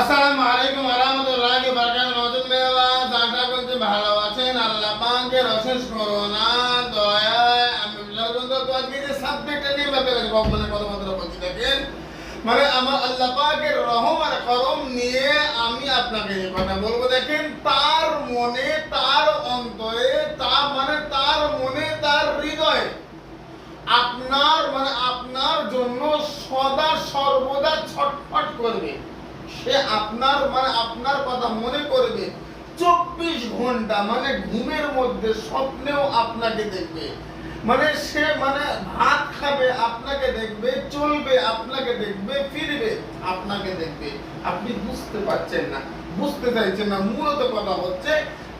আসসালামু আলাইকুম ওয়া বারাকাতুহু। নতুন মেওয়াজ আশা করছি ভালো আছেন। আল্লাহ পাকের অশেষ করুণা দয়ায় আমি বিলবন্ধ আজকে যে সাবজেক্টটা নিয়ে ব্যাপারে ভগবানের কথাবার্তা বলছি, দেখেন? মানে আমার আল্লাহ পাকের রহম আর করম নিয়ে আমি আপনাকে এই কথা বলব, দেখেন? তার মনে, তার অন্তরে, তার মানে তার মনে, তার হৃদয়ে আপনার মানে আপনার জন্য সদা সর্বদা ছটফট করবে। সে আপনার মানে আপনার কথা মনে করবে। চব্বিশ ঘণ্টা মানে ঘুমের মধ্যে স্বপ্নেও আপনাকে দেখবে। মানে সে মানে ভাত খাবে, আপনাকে দেখবে, চলবে, আপনাকে দেখবে, ফিরবে, আপনাকে দেখবে। আপনি বুঝতে পারছেন না, বুঝতে চাইছেন না, মূলত কথা হচ্ছে,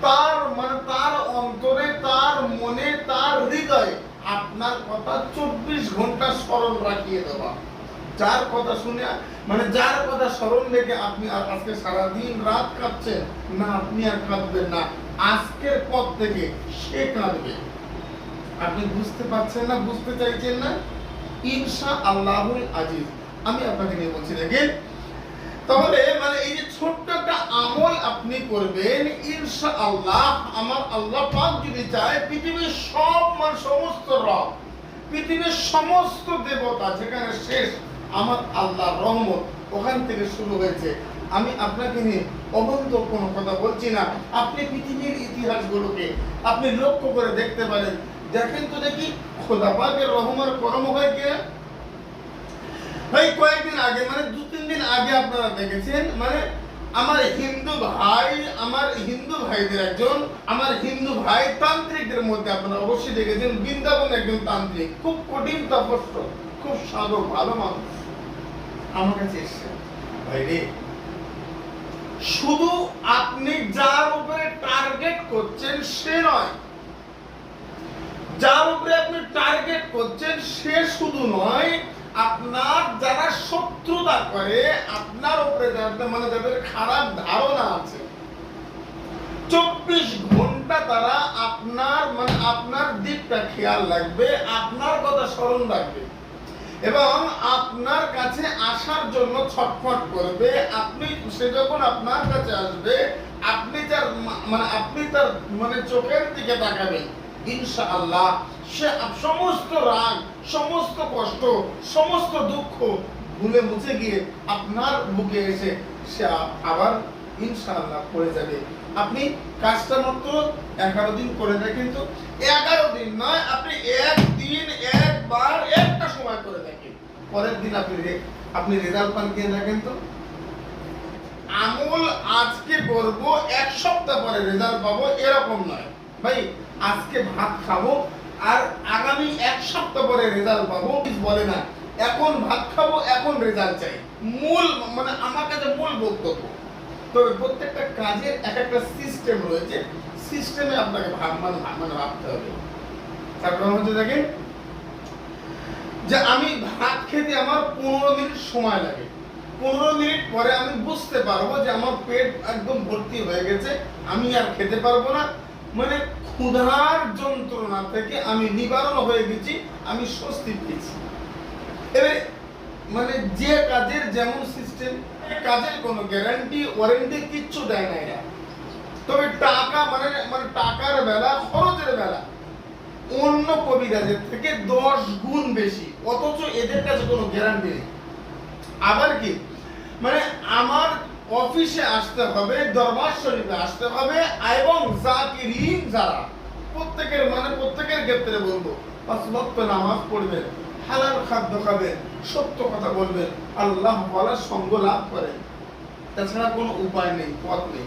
তার মানে তার অন্তরে, তার মনে, তার হৃদয়ে আপনার কথা চব্বিশ ঘণ্টা স্মরণ রাখিয়ে দেওয়া। যার কথা শুনে মানে যার কথা স্মরণ রেখে আপনি আজকে সারাদিন রাত কাঁদছেন, না, আপনি আর কাঁদবেন না। আজকের পর থেকে সে কাঁদবে। আপনি বুঝতে পারছেন না, বুঝতে চাইছেন না? ইনশা আল্লাহুল আজিজ। আমি আপনাকে নিয়ে বলছি, দেখেন। তাহলে মানে এই যে ছোট্ট একটা আমল আপনি করবেন ইনশা আল্লাহ আমার আল্লাহ পাক যদি চায়, পৃথিবীর সব মানে সমস্ত রব, পৃথিবীর সমস্ত দেবতা যেখানে শেষ আমার আল্লাহ রহমত ওখান থেকে শুরু হয়েছে। আমি আপনাকে নিয়ে অবন্ত কোনো কথা বলছি না। আপনি পৃথিবীর ইতিহাসগুলোকে আপনি লক্ষ্য করে দেখতে পারেন। দেখেন তো দেখি, খোদা পাকের রহমান করম হয় কে? ভাই, কয়েকদিন আগে মানে দু, তিন দিন আগে আপনারা দেখেছেন মানে আমার হিন্দু ভাই, আমার হিন্দু ভাইদের একজন, আমার হিন্দু ভাই তান্ত্রিকদের মধ্যে আপনারা অবশ্যই দেখেছেন, বৃন্দাবন একজন তান্ত্রিক, খুব কঠিন তপস্য, খুব সাধক, ভালো মানুষ। আমার কাছে এসছে। ভাই রে শুধু আপনি যার উপরে টার্গেট করছেন সে নয়। যার উপরে আপনি টার্গেট করছেন সে শুধু নয় আপনার যারা শত্রুতা করে আপনার উপরে যাদের মানে যাদের খারাপ ধারণা আছে চব্বিশ ঘণ্টা তারা আপনার মানে আপনার দিকটা খেয়াল রাখবে আপনার কথা স্মরণ রাখবে। এবং আপনার কাছে আসার জন্য ছটফট করবে। আপনি সে যখন আপনার কাছে আসবে, আপনি মা- মানে আপনি তার মানে চোখের দিকে তাকাবেন। ইনশাআল্লাহ, সে সমস্ত রাগ, সমস্ত কষ্ট, সমস্ত দুঃখ ভুলে মুছে গিয়ে আপনার বুকে এসে সে আবার ইনশাআল্লাহ পড়ে যাবে। আপনি কাজটা মাত্র এগারো দিন করে দেখেন তো এগারো দিন নয়, আপনি একদিন একবার, একটা সময় করে দেখেন। পরের দিন আপনি আপনি রেজাল্ট পান কে দেখেন তো আমল আজকে করব, এক সপ্তাহ পরে রেজাল্ট পাবো, এরকম নয়। ভাই, আজকে ভাত খাব, আর আগামী এক সপ্তাহ পরে রেজাল্ট পাবো, কিছু বলে না। এখন ভাত খাব, এখন রেজাল্ট চাই। মূল মানে আমার কাছে মূল বক্তব্য। তবে প্রত্যেকটা কাজের এক একটা সিস্টেম রয়েছে। সিস্টেমে আপনাকে ভাব মানে মানে ভাবতে হবে। তারপর হচ্ছে দেখেন, যে আমি ভাত খেতে আমার পনেরো মিনিট সময় লাগে। পনেরো মিনিট পরে আমি বুঝতে পারব যে আমার পেট একদম ভর্তি হয়ে গেছে, আমি আর খেতে পারব না। মানে ক্ষুধার যন্ত্রণা থেকে আমি নিবারণ হয়ে গেছি, আমি স্বস্তি পেয়েছি। এবারে মানে যে কাজের যেমন সিস্টেম কাজের কোনো গ্যারান্টি ওয়ারেন্টি কিচ্ছু দেয় না এরা। তবে টাকা মানে মানে টাকার বেলা, খরচের বেলা অন্য কবিরাজের থেকে দশ গুণ বেশি, অথচ এদের কাছে কোনো গ্যারান্টি নেই। আবার কি? মানে আমার অফিসে আসতে হবে, দরবার শরীফে আসতে হবে, এবং জাকিরিন যারা, প্রত্যেকের মানে প্রত্যেকের ক্ষেত্রে বলব, পাঁচ ওয়াক্ত নামাজ পড়বেন, হালাল খাদ্য খাবেন সত্য কথা বলবেন, আল্লাহ বলার সঙ্গ লাভ করেন। তাছাড়া কোনো উপায় নেই, পথ নেই।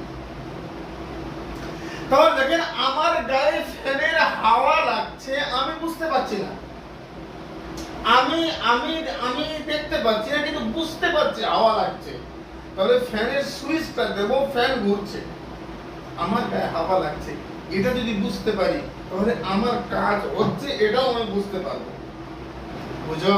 তাহলে দেখেন, আমার গায়ে ফ্যানের হাওয়া লাগছে, আমি বুঝতে পারছি না। আমি আমি আমি দেখতে পাচ্ছি না, কিন্তু বুঝতে পারছি হাওয়া লাগছে। তাহলে ফ্যানের সুইচটা দেব, ফ্যান ঘুরছে। আমার গায়ে হাওয়া লাগছে, এটা যদি বুঝতে পারি, তাহলে আমার কাজ হচ্ছে, এটাও আমি বুঝতে পারব। বুঝো?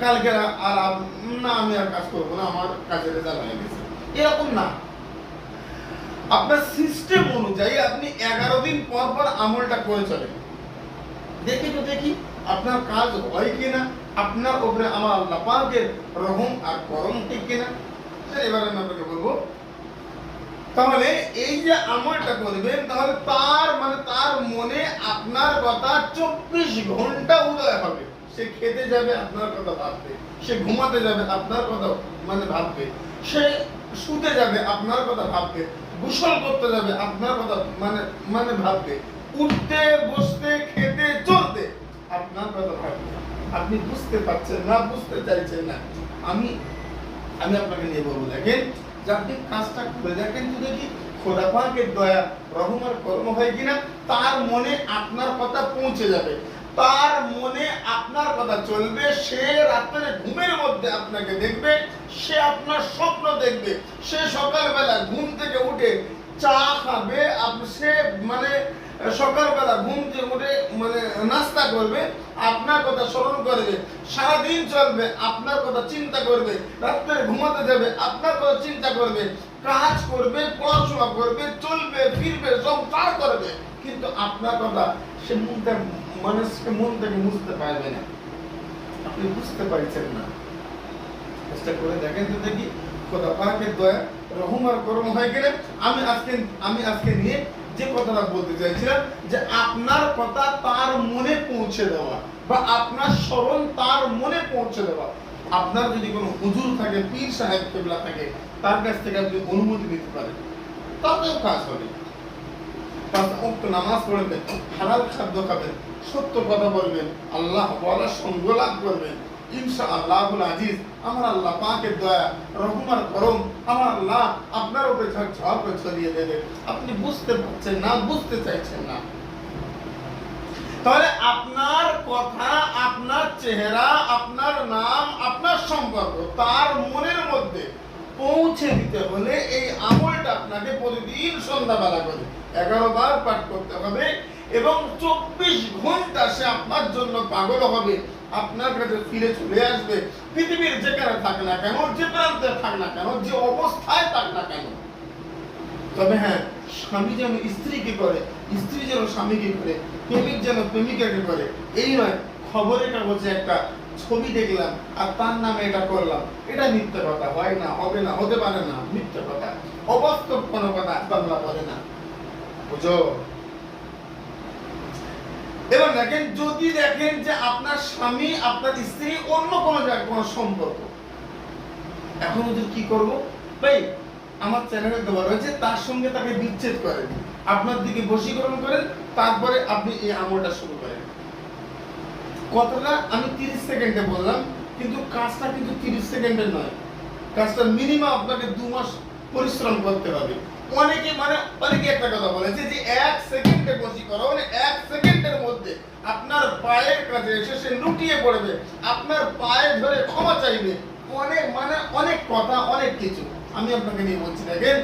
কালকে আর না, আমি আর কাজ করব না, আমার কাজের রেজাল্ট হয়ে গেছে। এরকম না। আপনার সিস্টেম অনুযায়ী আপনি এগারো দিন পর পর আমলটা করে চলেন। দেখি তো দেখি আপনার কাজ হয় কিনা, আপনার উপরে আমার আল্লাহ রহম আর করম ঠিক কিনা। এবার আমি আপনাকে বলব, তাহলে এই যে আমলটা করবেন, তাহলে তার মানে তার মনে আপনার কথা চব্বিশ ঘণ্টা উদয় হবে। সে খেতে যাবে, আপনার কথা ভাববে। সে ঘুমাতে যাবে, আপনার কথা মানে ভাববে। সে শুতে যাবে, আপনার কথা ভাববে। গোসল করতে যাবে, আপনার কথা মানে মানে ভাববে। উঠতে, বসতে, খেতে, চলতে, আপনার কথা ভাববে। আপনি বুঝতে পারছেন না, বুঝতে চাইছেন না। আমি আমি আপনাকে নিয়ে বলব, দেখেন, যে আপনি কাজটা করে দেখেন তো দেখি, খোদা পাকের দয়া, রহম আর কর্ম হয় কিনা, তার মনে আপনার কথা পৌঁছে যাবে। তার মনে আপনার কথা চলবে, সে রাত্রে ঘুমের মধ্যে আপনাকে দেখবে, সে আপনার স্বপ্ন দেখবে, সে সকালবেলা ঘুম থেকে উঠে চা খাবে সে মানে সকালবেলা ঘুম থেকে উঠে মানে নাস্তা করবে, আপনার কথা স্মরণ করবে, সারাদিন চলবে, আপনার কথা চিন্তা করবে, রাত্রে ঘুমাতে যাবে, আপনার কথা চিন্তা করবে, কাজ করবে, পড়াশোনা করবে, চলবে, ফিরবে সব পার করবে। কিন্তু আপনার কথা সে মন থেকে, মানুষকে মন থেকে বুঝতে পারবে না। আপনি বুঝতে পারছেন না। চেষ্টা করে দেখেন তো দেখি। দয়া, রহম আর হয়ে গেলে আমি আজকে আমি আজকে নিয়ে যে কথাটা বলতে চাইছিলাম, যে আপনার কথা তার মনে পৌঁছে দেওয়া বা আপনার স্মরণ তার মনে পৌঁছে দেওয়া। আপনার যদি কোনো হুজুর থাকে, পীর সাহেব কেবলা থাকে, তার কাছ থেকে আপনি অনুমতি নিতে পারেন। তাতেও কাজ হবে। পাঁচ নামাজ পড়বেন হালাল খাদ্য খাবেন, সত্য কথা বলবেন, আল্লাহ বলার সঙ্গ লাভ করবেন। ইনশা আল্লাহুল আজিজ, আমার আল্লাহ দয়া রহমার করম আমার আল্লাহ আপনার উপরে ছড়িয়ে দেবে। আপনি বুঝতে পারছেন না, বুঝতে চাইছেন না। তাহলে আপনার কথা, আপনার চেহারা, আপনার নাম, আপনার সম্পর্ক, তার মনের মধ্যে পৌঁছে দিতে হলে এই আমলটা আপনাকে প্রতিদিন সন্ধ্যাবেলা করে এগারো বার পাঠ করতে হবে এবং চব্বিশ ঘণ্টা সে আপনার জন্য পাগল হবে, আপনার কাছে ফিরে চলে আসবে। পৃথিবীর যেখানে থাক না কেন, যে প্রান্তে থাক না কেন, যে অবস্থায় থাক না কেন। তবে হ্যাঁ স্বামী যেন স্ত্রীকে করে, স্ত্রী যেন স্বামীকে করে, প্রেমিক যেন প্রেমিকাকে করে, এই নয়, খবরের কাগজে একটা ছবি দেখলাম আর তার নামে এটা করলাম। এটা মিথ্যে কথা, হয় না, হবে না, হতে পারে না, মিথ্যে কথা। অবাস্তব কোনো কথা বাংলা বলে না। বুঝো? এবার দেখেন, যদি দেখেন যে আপনার স্বামী, আপনার স্ত্রী অন্য কোনো কোনো সম্পর্ক, এখন ওদের কি করব? ভাই, আমার চ্যানেলে দেওয়া রয়েছে তার সঙ্গে তাকে বিচ্ছেদ করেন। আপনার দিকে বশীকরণ করেন, তারপরে আপনি এই আমলটা শুরু করেন। কথাটা আমি তিরিশ সেকেন্ডে বললাম, কিন্তু কাজটা কিন্তু তিরিশ সেকেন্ডের নয়। কাজটা মিনিমাম আপনাকে দু মাস পরিশ্রম করতে হবে। অনেকে মানে অনেকে একটা কথা বলেছে যে যে এক সেকেন্ডে বসি করো মানে এক সেকেন্ডের মধ্যে আপনার পায়ের কাছে এসে সে লুটিয়ে পড়বে। আপনার পায়ে ধরে ক্ষমা চাইবে। অনেক মানে অনেক কথা, অনেক কিছু। আমি আপনাকে নিয়ে বলছি, দেখেন,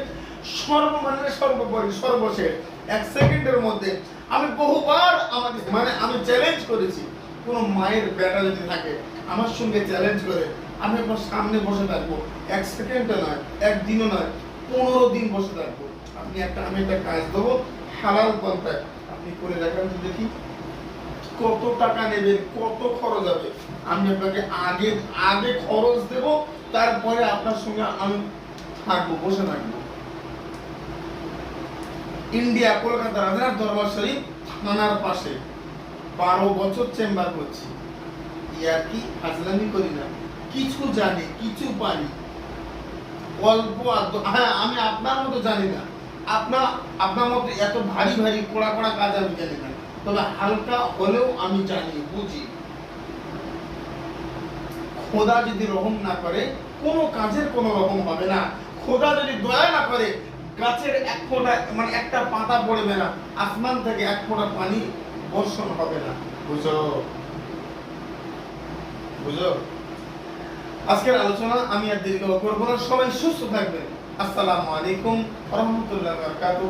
সর্বমানে সর্বোপরি, সর্বশেষ এক সেকেন্ডের মধ্যে আমি বহুবার আমাদের মানে আমি চ্যালেঞ্জ করেছি। কোনো মায়ের বেটা যদি থাকে, আমার সঙ্গে চ্যালেঞ্জ করে, আমি আপনার সামনে বসে থাকব। এক সেকেন্ডে নয়, একদিনও নয়, পনেরো দিন বসে থাকব। আপনি একটা, আমি একটা কাজ দেবো, হালাল পন্থায়। আপনি করে দেখান তো দেখি কত টাকা নেবেন, কত খরচ হবে। আমি আপনাকে আগে আগে খরচ দেব, তারপরে আপনার সঙ্গে আমি থাকব, বসে থাকব। ইন্ডিয়া, কলকাতা রাজার দরবার শরীফ, থানার পাশে। বারো বছর চেম্বার করছি। ইয়ার কি ফাজলামি করি না। কিছু জানি, কিছু পারি। অল্প হ্যাঁ আমি আপনার মতো জানি না। আপনার মতো এত ভারী ভারী কড়া কড়া কাজ আমি জানি না। তবে হালকা হলেও আমি জানি, বুঝি। খোদা যদি রহম না করে, কোনো কাজের কোনো রকম হবে না। খোদা যদি দয়া না করে, গাছের এক ফোঁটা মানে একটা পাতা পড়বে না। আসমান থেকে এক ফোঁটা পানি বর্ষণ হবে না, বুঝো? বুঝো? আজকের আলোচনা আমি আর দীর্ঘ করব না। সবাই সুস্থ থাকবেন। আসসালামু আলাইকুম রহমতুল্লাহ